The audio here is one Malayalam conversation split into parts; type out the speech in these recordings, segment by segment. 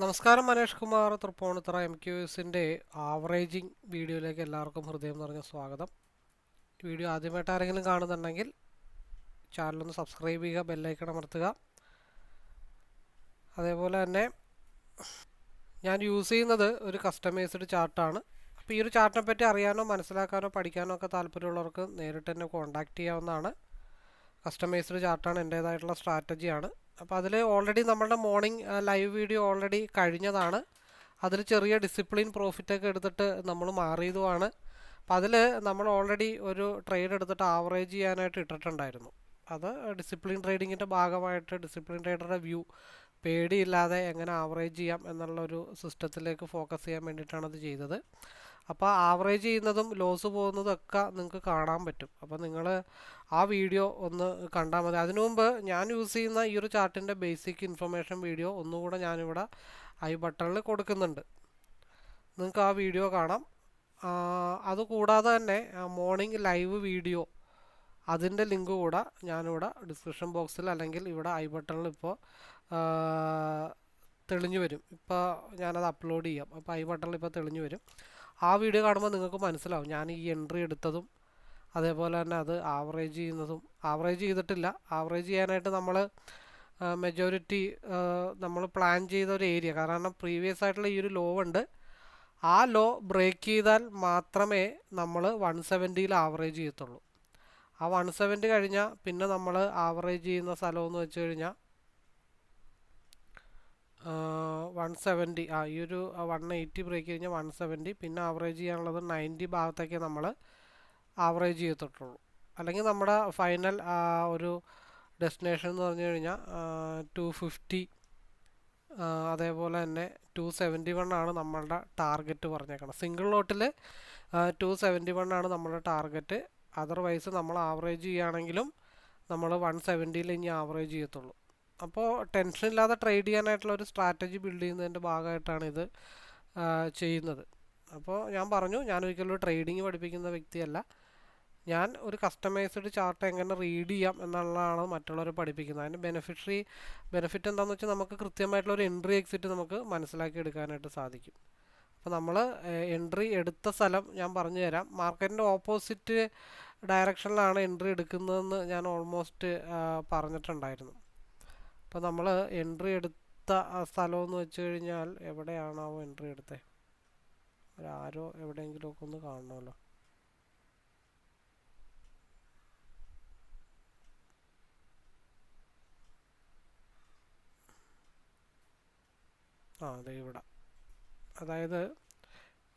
നമസ്കാരം മനേഷ് കുമാർ തൃപ്പൂണിത്തറ എം ക്യു എസിന്റെ ആവറേജിങ് വീഡിയോയിലേക്ക് എല്ലാവർക്കും ഹൃദയം നിറഞ്ഞ സ്വാഗതം. വീഡിയോ ആദ്യമായിട്ട് ആരെങ്കിലും കാണുന്നുണ്ടെങ്കിൽ ചാനലൊന്ന് സബ്സ്ക്രൈബ് ചെയ്യുക ബെല്ലൈക്കൺ അമർത്തുക. അതേപോലെ തന്നെ ഞാൻ യൂസ് ചെയ്യുന്നത് ഒരു കസ്റ്റമൈസ്ഡ് ചാർട്ടാണ്. അപ്പോൾ ഈ ഒരു ചാർട്ടിനെ പറ്റി അറിയാനോ മനസ്സിലാക്കാനോ പഠിക്കാനോ ഒക്കെ താല്പര്യമുള്ളവർക്ക് നേരിട്ട് എന്നെ കോൺടാക്റ്റ് ചെയ്യാവുന്നതാണ്. കസ്റ്റമൈസ്ഡ് ചാർട്ടാണ് എന്റേതായിട്ടുള്ള സ്ട്രാറ്റജിയാണ്. അപ്പോൾ അതിൽ ഓൾറെഡി നമ്മളുടെ മോർണിംഗ് ലൈവ് വീഡിയോ ഓൾറെഡി കഴിഞ്ഞതാണ്. അതിൽ ചെറിയ ഡിസിപ്ലിൻ പ്രോഫിറ്റൊക്കെ എടുത്തിട്ട് നമ്മൾ മാറിയതുമാണ്. അപ്പോൾ അതിൽ നമ്മൾ ഓൾറെഡി ഒരു ട്രേഡ് എടുത്തിട്ട് ആവറേജ് ചെയ്യാനായിട്ട് ഇട്ടിട്ടുണ്ടായിരുന്നു. അത് ഡിസിപ്ലിൻ ട്രേഡിങ്ങിന്റെ ഭാഗമായിട്ട് ഡിസിപ്ലിൻ ട്രേഡറുടെ വ്യൂ പേടിയില്ലാതെ എങ്ങനെ ആവറേജ് ചെയ്യാം എന്നുള്ളൊരു സിസ്റ്റത്തിലേക്ക് ഫോക്കസ് ചെയ്യാൻ വേണ്ടിയിട്ടാണ് അത് ചെയ്തത്. അപ്പോൾ ആവറേജ് ചെയ്യുന്നതും ലോസ് പോകുന്നതും ഒക്കെ നിങ്ങൾക്ക് കാണാൻ പറ്റും. അപ്പോൾ നിങ്ങൾ ആ വീഡിയോ ഒന്ന് കണ്ടാൽ മതി. അതിനു മുമ്പ് ഞാൻ യൂസ് ചെയ്യുന്ന ഈ ഒരു ചാർട്ടിന്റെ ബേസിക് ഇൻഫർമേഷൻ വീഡിയോ ഒന്നുകൂടെ ഞാനിവിടെ ഐ ബട്ടണിൽ കൊടുക്കുന്നുണ്ട്. നിങ്ങൾക്ക് ആ വീഡിയോ കാണാം. അതുകൂടാതെ തന്നെ മോർണിംഗ് ലൈവ് വീഡിയോ അതിന്റെ ലിങ്ക് കൂടെ ഞാനിവിടെ ഡിസ്ക്രിപ്ഷൻ ബോക്സിൽ അല്ലെങ്കിൽ ഇവിടെ ഐ ബട്ടണിൽ ഇപ്പോൾ തെളിഞ്ഞു വരും. ഇപ്പോൾ ഞാനത് അപ്ലോഡ് ചെയ്യാം. അപ്പോൾ ഐ ബട്ടണിൽ ഇപ്പോൾ തെളിഞ്ഞു വരും. ആ വീഡിയോ കാണുമ്പോൾ നിങ്ങൾക്ക് മനസ്സിലാവും. ഞാൻ ഈ എൻട്രി എടുത്തതും അതേപോലെ തന്നെ അത് ആവറേജ് ചെയ്യുന്നതും. ആവറേജ് ചെയ്തിട്ടില്ല. ആവറേജ് ചെയ്യാനായിട്ട് നമ്മൾ മെജോറിറ്റി നമ്മൾ പ്ലാൻ ചെയ്ത ഒരു ഏരിയ കാരണം പ്രീവിയസ് ആയിട്ടുള്ള ഈ ഒരു ലോ ഉണ്ട്. ആ ലോ ബ്രേക്ക് ചെയ്താൽ മാത്രമേ നമ്മൾ വൺ സെവന്റിയിൽ ആവറേജ് ചെയ്യത്തുള്ളൂ. ആ വൺ സെവന്റി കഴിഞ്ഞാൽ പിന്നെ നമ്മൾ ആവറേജ് ചെയ്യുന്ന സ്ഥലമെന്ന് വെച്ച് കഴിഞ്ഞാൽ വൺ സെവന്റി ആ ഈ ഒരു വൺ എയ്റ്റി ബ്രേക്ക് കഴിഞ്ഞാൽ വൺ സെവന്റി പിന്നെ ആവറേജ് ചെയ്യാനുള്ളത് നയന്റി ഭാഗത്തേക്ക് നമ്മൾ ആവറേജ് ചെയ്തിട്ടുള്ളൂ. അല്ലെങ്കിൽ നമ്മുടെ ഫൈനൽ ഒരു ഡെസ്റ്റിനേഷൻ എന്ന് പറഞ്ഞു കഴിഞ്ഞാൽ ടു ഫിഫ്റ്റി അതേപോലെ തന്നെ ടു സെവന്റി വൺ ആണ് നമ്മളുടെ ടാർഗറ്റ് പറഞ്ഞേക്കണം സിംഗിൾ ലോട്ടിൽ ടു സെവന്റി വൺ ആണ് നമ്മുടെ ടാർഗറ്റ് അതർവൈസ് നമ്മൾ ആവറേജ് ചെയ്യുകയാണെങ്കിലും നമ്മൾ വൺ സെവന്റിയിൽ ഇനി ആവറേജ് ചെയ്യത്തുള്ളൂ. അപ്പോൾ ടെൻഷൻ ഇല്ലാതെ ട്രേഡ് ചെയ്യാനായിട്ടുള്ള ഒരു സ്ട്രാറ്റജി ബിൽഡ് ചെയ്യുന്നതിന്റെ ഭാഗമായിട്ടാണ് ഇത് ചെയ്യുന്നത്. അപ്പോൾ ഞാൻ പറഞ്ഞു ഞാൻ ഒരിക്കലും ഒരു ട്രേഡിങ് പഠിപ്പിക്കുന്ന വ്യക്തിയല്ല. ഞാൻ ഒരു കസ്റ്റമൈസ്ഡ് ചാർട്ട് എങ്ങനെ റീഡ് ചെയ്യാം എന്നുള്ളതാണ് മറ്റുള്ളവരെ പഠിപ്പിക്കുന്നത്. അതിന്റെ ബെനിഫിഷ്യറി ബെനിഫിറ്റ് എന്താണെന്ന് വെച്ചാൽ നമുക്ക് കൃത്യമായിട്ടുള്ള ഒരു എൻട്രി എക്സിറ്റ് നമുക്ക് മനസ്സിലാക്കി എടുക്കാനായിട്ട് സാധിക്കും. അപ്പോൾ നമ്മൾ എൻട്രി എടുത്ത സ്ഥലം ഞാൻ പറഞ്ഞു തരാം. മാർക്കറ്റിന്റെ ഓപ്പോസിറ്റ് ഡയറക്ഷനിലാണ് എൻട്രി എടുക്കുന്നതെന്ന് ഞാൻ ഓൾമോസ്റ്റ് പറഞ്ഞിട്ടുണ്ടായിരുന്നു. അപ്പോൾ നമ്മൾ എൻട്രി എടുത്ത ആ സ്ഥലമെന്ന് വെച്ച് കഴിഞ്ഞാൽ എവിടെയാണാവോ എൻട്രി എടുത്തത് ഒരാരോ എവിടെയെങ്കിലുമൊക്കെ ഒന്ന് കാണണമല്ലോ. ആ അതെ ഇവിടെ. അതായത്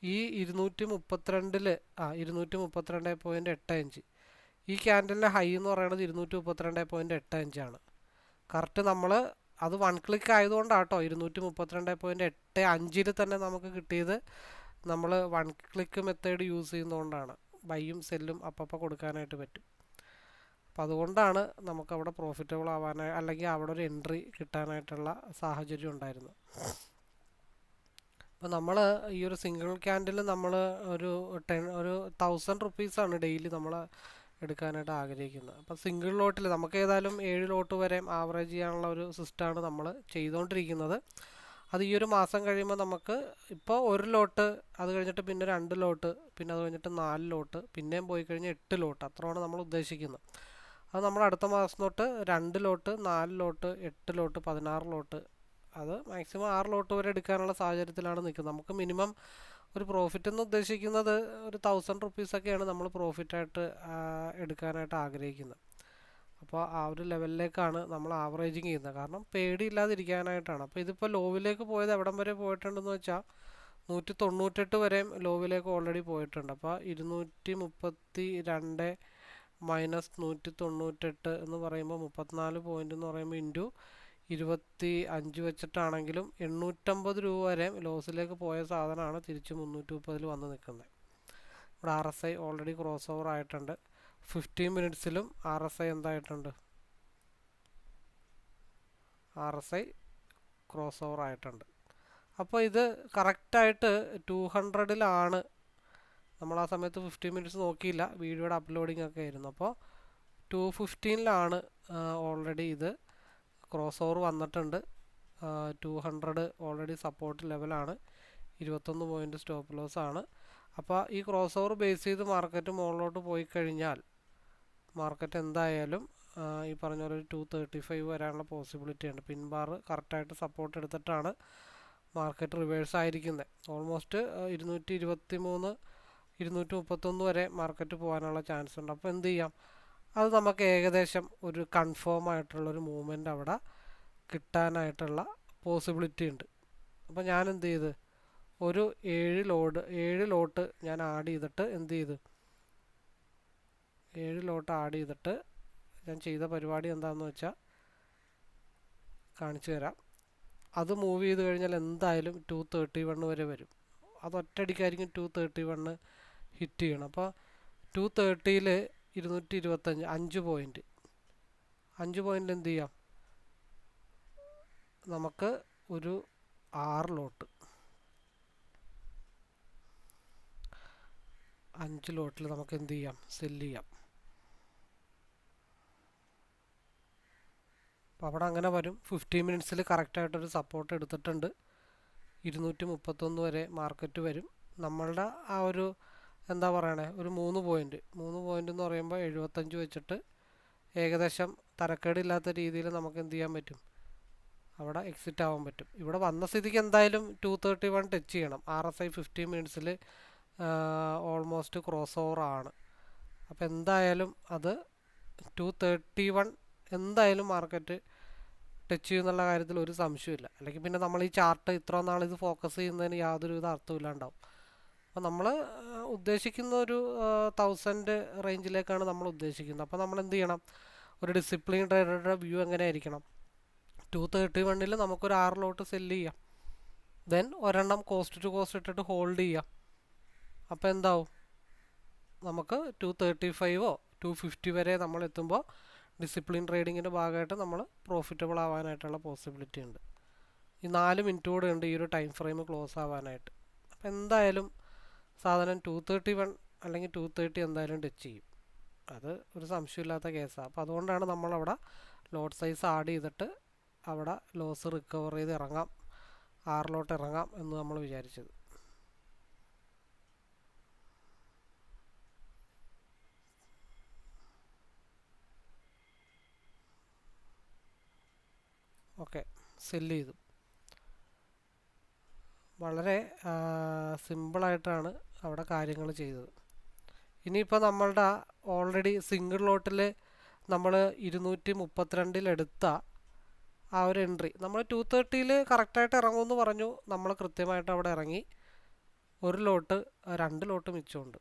ഈ ഇരുന്നൂറ്റി മുപ്പത്തിരണ്ടിൽ ആ ഇരുന്നൂറ്റി മുപ്പത്തിരണ്ട് പോയിന്റ് എട്ട് അഞ്ച്. ഈ ക്യാൻഡലിന്റെ ഹൈ എന്ന് പറയുന്നത് ഇരുന്നൂറ്റി മുപ്പത്തിരണ്ട് പോയിന്റ് എട്ട് അഞ്ചാണ് കറക്റ്റ് നമ്മൾ അത് വൺ ക്ലിക്ക് ആയതുകൊണ്ടാട്ടോ ഇരുന്നൂറ്റി മുപ്പത്തിരണ്ട് പോയിന്റ് എട്ട് അഞ്ചിൽ തന്നെ നമുക്ക് കിട്ടിയത് നമ്മൾ വൺ ക്ലിക്ക് മെത്തേഡ് യൂസ് ചെയ്യുന്നതുകൊണ്ടാണ്. ബൈയും സെല്ലും അപ്പപ്പോൾ കൊടുക്കാനായിട്ട് പറ്റും. അപ്പോൾ അതുകൊണ്ടാണ് നമുക്ക് അവിടെ പ്രോഫിറ്റബിൾ ആവാനായി അല്ലെങ്കിൽ അവിടെ ഒരു എൻട്രി കിട്ടാനായിട്ടുള്ള സാഹചര്യം ഉണ്ടായിരുന്നത്. അപ്പോൾ നമ്മൾ ഈ ഒരു സിംഗിൾ ക്യാൻഡിൽ നമ്മൾ ഒരു ടെൻ ഒരു തൗസൻഡ് റുപ്പീസാണ് ഡെയിലി നമ്മൾ എടുക്കാനായിട്ട് ആഗ്രഹിക്കുന്നത്. അപ്പോൾ സിംഗിൾ ലോട്ടിൽ നമുക്ക് ഏതായാലും ഏഴ് ലോട്ട് വരെ ആവറേജ് ചെയ്യാനുള്ള ഒരു സിസ്റ്റമാണ് നമ്മൾ ചെയ്തുകൊണ്ടിരിക്കുന്നത് അത് ഈ ഒരു മാസം കഴിയുമ്പോൾ നമുക്ക് ഇപ്പോൾ ഒരു ലോട്ട് അത് കഴിഞ്ഞിട്ട് പിന്നെ രണ്ട് ലോട്ട് പിന്നെ അത് കഴിഞ്ഞിട്ട് നാല് ലോട്ട് പിന്നെയും പോയി കഴിഞ്ഞാൽ എട്ട് ലോട്ട് അത്രയാണ് നമ്മൾ ഉദ്ദേശിക്കുന്നത്. അത് നമ്മൾ അടുത്ത മാസം തൊട്ട് രണ്ട് ലോട്ട് നാല് ലോട്ട് എട്ട് ലോട്ട് പതിനാറ് ലോട്ട് അത് മാക്സിമം ആറ് ലോട്ട് വരെ എടുക്കാനുള്ള സാഹചര്യത്തിലാണ് നിൽക്കുന്നത്. നമുക്ക് മിനിമം ഒരു പ്രോഫിറ്റ് എന്ന് ഉദ്ദേശിക്കുന്നത് ഒരു തൗസൻഡ് റുപ്പീസൊക്കെയാണ് നമ്മൾ പ്രോഫിറ്റായിട്ട് എടുക്കാനായിട്ട് ആഗ്രഹിക്കുന്നത്. അപ്പോൾ ആ ഒരു ലെവലിലേക്കാണ് നമ്മൾ ആവറേജിങ് ചെയ്യുന്നത്. കാരണം പേടിയില്ലാതിരിക്കാനായിട്ടാണ്. അപ്പോൾ ഇതിപ്പോൾ ലോവിലേക്ക് പോയത് എവിടം വരെ പോയിട്ടുണ്ടെന്ന് വെച്ചാൽ നൂറ്റി തൊണ്ണൂറ്റെട്ട് വരെയും ലോവിലേക്ക് ഓൾറെഡി പോയിട്ടുണ്ട്. അപ്പോൾ ഇരുന്നൂറ്റി മുപ്പത്തി രണ്ട് മൈനസ് നൂറ്റി തൊണ്ണൂറ്റെട്ട് എന്ന് പറയുമ്പോൾ മുപ്പത്തിനാല് പോയിന്റ് എന്ന് പറയുമ്പോൾ ഇന്റു ഇരുപത്തി അഞ്ച് വെച്ചിട്ടാണെങ്കിലും എണ്ണൂറ്റമ്പത് രൂപ വരെ ലോസിലേക്ക് പോയ സാധനമാണ് തിരിച്ച് മുന്നൂറ്റി മുപ്പതിൽ വന്ന് നിൽക്കുന്നത്. ഇവിടെ R S I already cross over ആയിട്ടുണ്ട്. ഫിഫ്റ്റീൻ മിനിറ്റ്സിലും R S I എന്തായിട്ടുണ്ട്? R S I cross over ആയിട്ടുണ്ട്. അപ്പോൾ ഇത് കറക്റ്റായിട്ട് ടു ഹൺഡ്രഡിലാണ് നമ്മൾ ആ സമയത്ത് ഫിഫ്റ്റീൻ മിനിറ്റ്സ് നോക്കിയില്ല. വീഡിയോയുടെ അപ്ലോഡിംഗ് ഒക്കെ ആയിരുന്നു. അപ്പോൾ ടു ഫിഫ്റ്റീനിലാണ് ഓൾറെഡി ഇത് ക്രോസ് ഓവർ വന്നിട്ടുണ്ട് ടു ഹൺഡ്രഡ് ഓൾറെഡി സപ്പോർട്ട് ലെവലാണ് ഇരുപത്തൊന്ന് പോയിന്റ് സ്റ്റോപ്പ് ലോസ് ആണ്. അപ്പോൾ ഈ ക്രോസ് ഓവർ ബേസ് ചെയ്ത് മാർക്കറ്റ് മുകളിലോട്ട് പോയി കഴിഞ്ഞാൽ മാർക്കറ്റ് എന്തായാലും ഈ പറഞ്ഞ പോലെ ഒരു ടു തേർട്ടി ഫൈവ് വരാനുള്ള പോസിബിലിറ്റി ഉണ്ട് പിൻബാർ കറക്റ്റായിട്ട് സപ്പോർട്ട് എടുത്തിട്ടാണ് മാർക്കറ്റ് റിവേഴ്സ് ആയിരിക്കുന്നത് ഓൾമോസ്റ്റ് ഇരുന്നൂറ്റി ഇരുപത്തി മൂന്ന് ഇരുന്നൂറ്റി മുപ്പത്തൊന്ന് വരെ മാർക്കറ്റ് പോകാനുള്ള ചാൻസ് ഉണ്ട്. അപ്പോൾ എന്ത് ചെയ്യാം? അത് നമുക്ക് ഏകദേശം ഒരു കൺഫേം ആയിട്ടുള്ള ഒരു മൂവ്മെന്റ് അവിടെ കിട്ടാനായിട്ടുള്ള പോസിബിലിറ്റി ഉണ്ട്. അപ്പോൾ ഞാൻ എന്ത് ചെയ്ത്? ഒരു ഏഴ് ലോഡ് ഏഴ് ലോട്ട് ഞാൻ ആഡ് ചെയ്തിട്ട് എന്ത് ചെയ്ത്? ഏഴ് ലോട്ട് ആഡ് ചെയ്തിട്ട് ഞാൻ ചെയ്ത പരിപാടി എന്താണെന്ന് വെച്ചാൽ കാണിച്ചു തരാം. അത് മൂവ് ചെയ്ത് കഴിഞ്ഞാൽ എന്തായാലും ടു തേർട്ടി വണ്ണ് വരെ വരും. അത് ഒറ്റയടിക്കായിരിക്കും ടു തേർട്ടി വണ്ണ് ഹിറ്റ് ചെയ്യണം. അപ്പോൾ ടു തേർട്ടിയിൽ ഇരുന്നൂറ്റി ഇരുപത്തഞ്ച് അഞ്ച് പോയിന്റ് അഞ്ച് പോയിന്റ് എന്ത് ചെയ്യാം? നമുക്ക് ഒരു ആറിലോട്ട് അഞ്ച് ലോട്ടിൽ നമുക്ക് എന്ത് ചെയ്യാം? സെല്ല് ചെയ്യാം. അപ്പോൾ അവിടെ അങ്ങനെ വരും. ഫിഫ്റ്റീൻ മിനിറ്റ്സിൽ കറക്റ്റായിട്ടൊരു സപ്പോർട്ട് എടുത്തിട്ടുണ്ട്. ഇരുന്നൂറ്റി മുപ്പത്തൊന്ന് വരെ മാർക്കറ്റ് വരും. നമ്മളുടെ ആ ഒരു എന്താ പറയണേ? ഒരു മൂന്ന് പോയിന്റ് മൂന്ന് പോയിന്റ് എന്ന് പറയുമ്പോൾ എഴുപത്തഞ്ച് വെച്ചിട്ട് ഏകദേശം തരക്കേടില്ലാത്ത രീതിയിൽ നമുക്ക് എന്ത് ചെയ്യാൻ പറ്റും? അവിടെ എക്സിറ്റ് ആവാൻ പറ്റും. ഇവിടെ വന്ന സ്ഥിതിക്ക് എന്തായാലും ടു തേർട്ടി വൺ ടച്ച് ചെയ്യണം ആർ എസ് ഐ ഫിഫ്റ്റീൻ മിനിറ്റ്സിൽ ഓൾമോസ്റ്റ് ക്രോസ് ഓവർ ആണ്. അപ്പോൾ എന്തായാലും അത് ടു തേർട്ടി വൺ എന്തായാലും മാർക്കറ്റ് ടച്ച് ചെയ്യുന്നുള്ള കാര്യത്തിൽ ഒരു സംശയമില്ല അല്ലെങ്കിൽ പിന്നെ നമ്മൾ ഈ ചാർട്ട് ഇത്ര നാൾ ഇത് ഫോക്കസ് ചെയ്യുന്നതിന് യാതൊരുവിധ അർത്ഥമില്ലാണ്ടാവും അപ്പോൾ നമ്മൾ ഉദ്ദേശിക്കുന്ന ഒരു തൗസൻഡ് റേഞ്ചിലേക്കാണ് നമ്മൾ ഉദ്ദേശിക്കുന്നത്. അപ്പോൾ നമ്മൾ എന്ത് ചെയ്യണം? ഒരു ഡിസിപ്ലിൻ ട്രേഡറുടെ വ്യൂ എങ്ങനെ ആയിരിക്കണം? ടു തേർട്ടി വണ്ണിൽ നമുക്കൊരു ആറിലോട്ട് സെല്ല് ചെയ്യാം. ദെൻ ഒരെണ്ണം കോസ്റ്റ് ടു കോസ്റ്റ് ഇട്ടിട്ട് ഹോൾഡ് ചെയ്യാം. അപ്പോൾ എന്താവും? നമുക്ക് ടു തേർട്ടി ഫൈവോ ടു ഫിഫ്റ്റി വരെ നമ്മൾ എത്തുമ്പോൾ ഡിസിപ്ലിൻ ട്രേഡിങ്ങിന്റെ ഭാഗമായിട്ട് നമ്മൾ പ്രോഫിറ്റബിൾ ആവാനായിട്ടുള്ള പോസിബിലിറ്റി ഉണ്ട്. ഈ നാല് മിനിറ്റ് കൂടെ ഉണ്ട് ഈ ഒരു ടൈം ഫ്രെയിം ക്ലോസ് ആവാനായിട്ട്. അപ്പോൾ എന്തായാലും സാധനം ടു തേർട്ടി വൺ അല്ലെങ്കിൽ ടു തേർട്ടി എന്തായാലും ടച്ച് ചെയ്യും. അത് ഒരു സംശയമില്ലാത്ത കേസാണ് അപ്പോൾ അതുകൊണ്ടാണ് നമ്മളവിടെ ലോഡ് സൈസ് ആഡ് ചെയ്തിട്ട് അവിടെ ലോസ് റിക്കവർ ചെയ്ത് ഇറങ്ങാം. ആറിലോട്ട് ഇറങ്ങാം എന്ന് നമ്മൾ വിചാരിച്ചത്. ഓക്കെ സെല്ല് ചെയ്തു. വളരെ സിമ്പിളായിട്ടാണ് അവിടെ കാര്യങ്ങൾ ചെയ്തത്. ഇനിയിപ്പോൾ നമ്മളുടെ ഓൾറെഡി സിംഗിൾ ലോട്ടിൽ നമ്മൾ ഇരുന്നൂറ്റി മുപ്പത്തിരണ്ടിലെടുത്ത ആ ഒരു എൻട്രി. നമ്മൾ ടു തേർട്ടിയിൽ കറക്റ്റായിട്ട് ഇറങ്ങുമെന്ന് പറഞ്ഞു. നമ്മൾ കൃത്യമായിട്ട് അവിടെ ഇറങ്ങി. ഒരു ലോട്ട് രണ്ട് ലോട്ട് മിച്ചമുണ്ട്.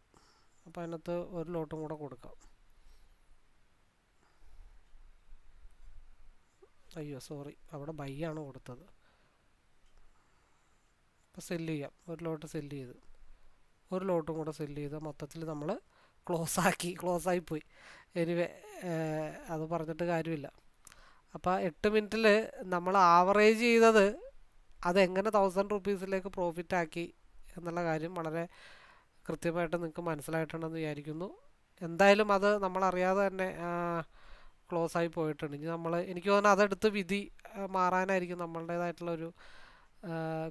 അപ്പോൾ അതിനകത്ത് ഒരു ലോട്ടും കൂടെ കൊടുക്കാം. അയ്യോ സോറി. അവിടെ ബൈ ആണ് കൊടുത്തത്. അപ്പോൾ സെല്ല് ചെയ്യാം ഒരു ലോട്ട് സെല്ല് ചെയ്ത് ഒരു ലോട്ടും കൂടെ സെല്ല് ചെയ്ത് മൊത്തത്തിൽ നമ്മൾ ക്ലോസ് ആക്കി ക്ലോസ് ആയി പോയി എനിവേ അത് പറഞ്ഞിട്ട് കാര്യമില്ല. അപ്പോൾ എട്ട് മിനിറ്റിൽ നമ്മൾ ആവറേജ് ചെയ്തത് അതെങ്ങനെ തൗസൻഡ് റുപ്പീസിലേക്ക് പ്രോഫിറ്റ് ആക്കി എന്നുള്ള കാര്യം വളരെ കൃത്യമായിട്ട് നിങ്ങൾക്ക് മനസ്സിലായിട്ടുണ്ടെന്ന് വിചാരിക്കുന്നു. എന്തായാലും അത് നമ്മളറിയാതെ തന്നെ ക്ലോസ് ആയി പോയിട്ടുണ്ട്. ഇനി നമ്മൾ എനിക്ക് തോന്നുന്നു അതെടുത്ത് വിധി മാറാനായിരിക്കും നമ്മളുടേതായിട്ടുള്ള ഒരു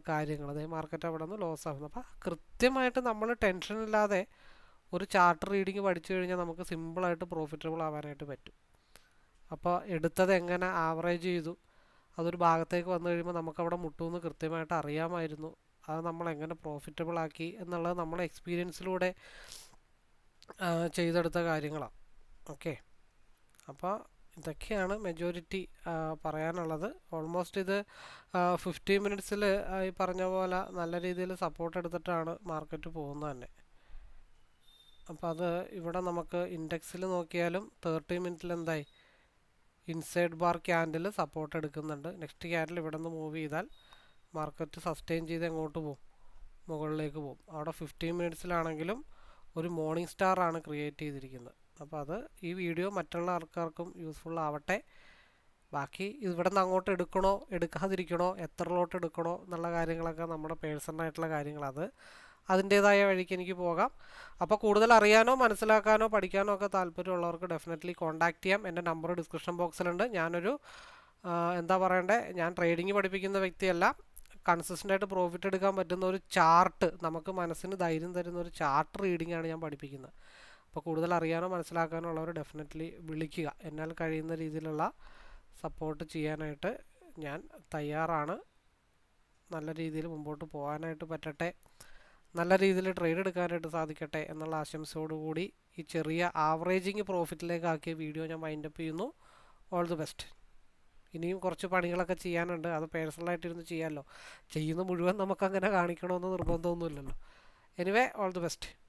കാര്യങ്ങൾ. അതായത് മാർക്കറ്റ് അവിടെ നിന്ന് ലോസ് ആവുന്നു. അപ്പോൾ കൃത്യമായിട്ട് നമ്മൾ ടെൻഷൻ ഇല്ലാതെ ഒരു ചാർട്ട് റീഡിങ് പഠിച്ചു കഴിഞ്ഞാൽ നമുക്ക് സിമ്പിളായിട്ട് പ്രോഫിറ്റബിൾ ആവാനായിട്ട് പറ്റും. അപ്പോൾ എടുത്തത് എങ്ങനെ ആവറേജ് ചെയ്തു? അതൊരു ഭാഗത്തേക്ക് വന്നു കഴിയുമ്പോൾ നമുക്കവിടെ മുട്ടുമെന്ന് കൃത്യമായിട്ട് അറിയാമായിരുന്നു. അത് നമ്മൾ എങ്ങനെ പ്രോഫിറ്റബിൾ ആക്കി എന്നുള്ളത് നമ്മളെ എക്സ്പീരിയൻസിലൂടെ ചെയ്തെടുത്ത കാര്യങ്ങളാണ് ഓക്കെ അപ്പോൾ ഇതൊക്കെയാണ് മെജോറിറ്റി പറയാനുള്ളത്. ഓൾമോസ്റ്റ് ഇത് ഫിഫ്റ്റീൻ മിനിറ്റ്സിൽ ഈ പറഞ്ഞ പോലെ നല്ല രീതിയിൽ സപ്പോർട്ട് എടുത്തിട്ടാണ് മാർക്കറ്റ് പോകുന്നത് തന്നെ. അപ്പോൾ അത് ഇവിടെ നമുക്ക് ഇൻഡെക്സിൽ നോക്കിയാലും തേർട്ടി മിനിറ്റിൽ എന്തായി? ഇൻസൈഡ് ബാർ ക്യാൻഡിൽ സപ്പോർട്ട് എടുക്കുന്നുണ്ട്. നെക്സ്റ്റ് ക്യാൻഡിൽ ഇവിടെ നിന്ന് മൂവ് ചെയ്താൽ മാർക്കറ്റ് സസ്റ്റെയിൻ ചെയ്ത് എങ്ങോട്ട് പോകും? മുകളിലേക്ക് പോകും. അവിടെ ഫിഫ്റ്റീൻ മിനിറ്റ്സിലാണെങ്കിലും ഒരു മോർണിംഗ് സ്റ്റാർ ആണ് ക്രിയേറ്റ് ചെയ്തിരിക്കുന്നത്. അപ്പോൾ അത് ഈ വീഡിയോ മറ്റുള്ള ആൾക്കാർക്കും യൂസ്ഫുൾ ആവട്ടെ. ബാക്കി ഇവിടെ നിന്ന് അങ്ങോട്ട് എടുക്കണോ എടുക്കാതിരിക്കണോ എത്ര ലോട്ട് എടുക്കണോ എന്നുള്ള കാര്യങ്ങളൊക്കെ നമ്മുടെ പേഴ്സണൽ ആയിട്ടുള്ള കാര്യങ്ങൾ അതിന്റേതായ വഴിക്ക് എനിക്ക് പോകാം. അപ്പോൾ കൂടുതൽ അറിയാനോ മനസ്സിലാക്കാനോ പഠിക്കാനോ ഒക്കെ താല്പര്യമുള്ളവർക്ക് ഡെഫിനറ്റ്ലി കോൺടാക്ട് ചെയ്യാം. എന്റെ നമ്പർ ഡിസ്ക്രിപ്ഷൻ ബോക്സിലുണ്ട് ഞാനൊരു എന്താ പറയണ്ടേ ഞാൻ ട്രേഡിംഗ് പഠിപ്പിക്കുന്ന വ്യക്തിയല്ല. കൺസിസ്റ്റന്റ് ആയിട്ട് പ്രോഫിറ്റ് എടുക്കാൻ പറ്റുന്ന ഒരു ചാർട്ട് നമുക്ക് മനസ്സിന് ധൈര്യം തരുന്ന ഒരു ചാർട്ട് റീഡിംഗ് ആണ് ഞാൻ പഠിപ്പിക്കുന്നത്. അപ്പോൾ കൂടുതൽ അറിയാനോ മനസ്സിലാക്കാനോ ഉള്ളവർ ഡെഫിനറ്റ്ലി വിളിക്കുക. എന്നാൽ കഴിയുന്ന രീതിയിലുള്ള സപ്പോർട്ട് ചെയ്യാനായിട്ട് ഞാൻ തയ്യാറാണ്. നല്ല രീതിയിൽ മുമ്പോട്ട് പോകാനായിട്ട് പറ്റട്ടെ. നല്ല രീതിയിൽ ട്രേഡ് എടുക്കാനായിട്ട് സാധിക്കട്ടെ എന്നുള്ള ആശംസയോടുകൂടി ഈ ചെറിയ ആവറേജിങ് പ്രോഫിറ്റിലേക്കാക്കിയ വീഡിയോ ഞാൻ വൈൻഡപ്പ് ചെയ്യുന്നു. ഓൾ ദി ബെസ്റ്റ് ഇനിയും കുറച്ച് പണികളൊക്കെ ചെയ്യാനുണ്ട്. അത് പേഴ്സണലായിട്ടിരുന്ന് ചെയ്യാമല്ലോ ചെയ്യുന്ന മുഴുവൻ നമുക്കങ്ങനെ കാണിക്കണമെന്ന് നിർബന്ധമൊന്നുമില്ലല്ലോ. Anyway all the best